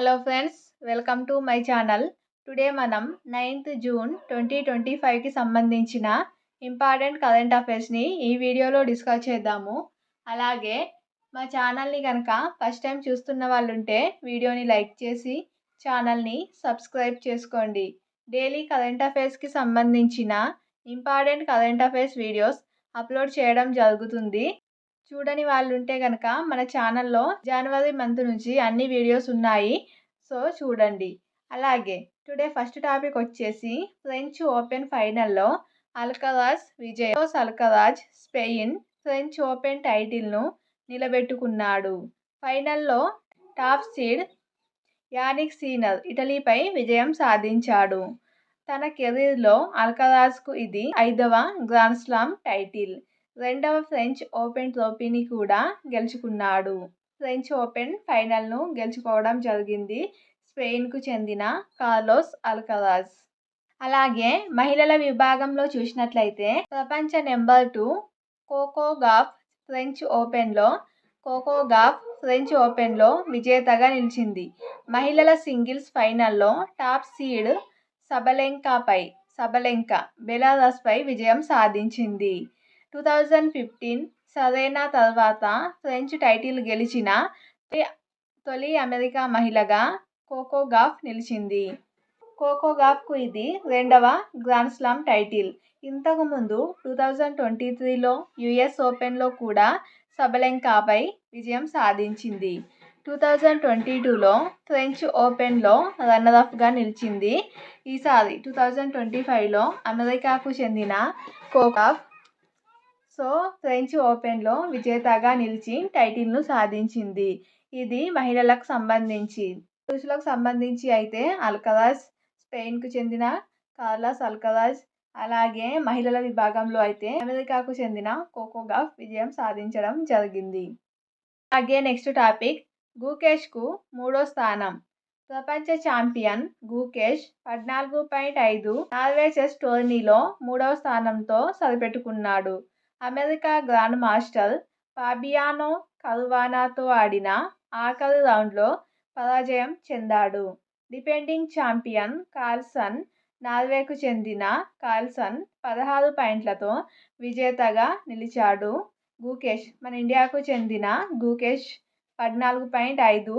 Hello friends welcome to my channel today మనం ninth June twenty twenty ఫైవ్కి సంబంధించిన important current అఫైర్స్ని ఈ వీడియోలో డిస్కస్ చేద్దాము. అలాగే మా ఛానల్ని కనుక ఫస్ట్ టైం చూస్తున్న వాళ్ళు ఉంటే వీడియోని లైక్ చేసి ఛానల్ని సబ్స్క్రైబ్ చేసుకోండి. డైలీ కరెంట్ అఫైర్స్కి సంబంధించిన important current affairs videos upload చేయడం జరుగుతుంది. చూడని వాళ్ళు ఉంటే కనుక మన ఛానల్లో జనవరి మంత్ నుంచి అన్ని వీడియోస్ ఉన్నాయి. సో చూడండి. అలాగే టుడే ఫస్ట్ టాపిక్ వచ్చేసి ఫ్రెంచ్ ఓపెన్ ఫైనల్లో అల్కరాజ్ విజయ్. అల్కరాజ్ స్పెయిన్ ఫ్రెంచ్ ఓపెన్ టైటిల్ను నిలబెట్టుకున్నాడు. ఫైనల్లో టాప్ సీడ్ యానిక్ సీనర్ ఇటలీపై విజయం సాధించాడు. తన కెరీర్లో అల్కరాజ్కు ఇది ఐదవ గ్రాండ్ స్లామ్ టైటిల్. రెండవ ఫ్రెంచ్ ఓపెన్ ట్రోఫీని కూడా గెలుచుకున్నాడు. ఫ్రెంచ్ ఓపెన్ ఫైనల్ను గెలుచుకోవడం జరిగింది స్పెయిన్కు చెందిన కార్లోస్ అల్కరాజ్ అలాగే మహిళల విభాగంలో చూసినట్లయితే ప్రపంచ number two Coco Gauff French ఓపెన్లో కోకో గాఫ్ ఫ్రెంచ్ ఓపెన్లో విజేతగా నిలిచింది. మహిళల సింగిల్స్ ఫైనల్లో టాప్ సీడ్ సబలెంకాపై సబలెంకా బెలారస్పై విజయం సాధించింది. టూ థౌజండ్ ఫిఫ్టీన్ సరైన తర్వాత ఫ్రెంచ్ టైటిల్ గెలిచిన తొలి అమెరికా మహిళగా కోకో గాఫ్ నిలిచింది. కోకో గాఫ్కు ఇది రెండవ గ్రాండ్ స్లామ్ టైటిల్. ఇంతకుముందు టూ థౌజండ్ ట్వంటీ త్రీలో యుఎస్ ఓపెన్లో కూడా సబలెంకాపై విజయం సాధించింది. టూ థౌజండ్ ట్వంటీ టూలో ఫ్రెంచ్ ఓపెన్లో రన్నరఫ్గా నిలిచింది. ఈసారి టూ థౌజండ్ ట్వంటీ ఫైవ్లో అమెరికాకు చెందిన కోకాఫ్ సో ఫ్రెంచ్ ఓపెన్లో విజేతగా నిలిచి టైటిల్ను సాధించింది. ఇది మహిళలకు సంబంధించి పురుషులకు సంబంధించి అయితే అల్కరాజ్ స్పెయిన్కు చెందిన కార్లాస్ అల్కరాజ్ అలాగే మహిళల విభాగంలో అయితే అమెరికాకు చెందిన కోకోగాఫ్ విజయం సాధించడం జరిగింది. అలాగే నెక్స్ట్ టాపిక్ గూకేష్కు మూడో స్థానం. ప్రపంచ ఛాంపియన్ గూకేష్ పద్నాలుగు పాయింట్ ఐదు నార్వే చెస్ టోర్నీలో మూడవ స్థానంతో సరిపెట్టుకున్నాడు. అమెరికా గ్రాండ్ మాస్టర్ ఫాబియానో కల్వానాతో ఆడిన ఆఖరి రౌండ్లో పరాజయం చెందాడు. డిపెండింగ్ ఛాంపియన్ కార్ల్సన్ నార్వేకు చెందిన కార్ల్సన్ పదహారు పాయింట్లతో విజేతగా నిలిచాడు. గూకేష్ మన ఇండియాకు చెందిన గూకేష్ పద్నాలుగు పాయింట్ ఐదు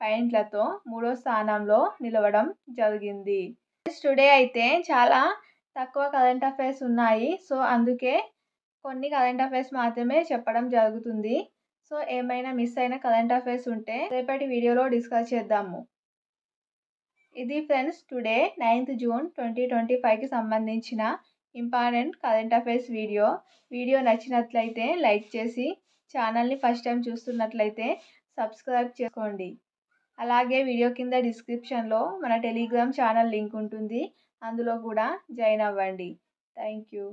పాయింట్లతో మూడో స్థానంలో నిలవడం జరిగింది. టుడే అయితే చాలా తక్కువ కరెంట్ అఫైర్స్ ఉన్నాయి. సో అందుకే కొన్ని కరెంట్ అఫైర్స్ మాత్రమే చెప్పడం జరుగుతుంది. సో ఏమైనా మిస్ అయిన కరెంట్ అఫైర్స్ ఉంటే రేపటి వీడియోలో డిస్కస్ చేద్దాము. ఇది friends today ninth June twenty twenty ఫైవ్కి సంబంధించిన important current affairs video. Video నచ్చినట్లయితే లైక్ చేసి ఛానల్ని ఫస్ట్ టైం చూస్తున్నట్లయితే సబ్స్క్రైబ్ చేసుకోండి. అలాగే వీడియో కింద డిస్క్రిప్షన్లో మన టెలిగ్రామ్ ఛానల్ లింక్ ఉంటుంది. అందులో కూడా జాయిన్ అవ్వండి. Thank you.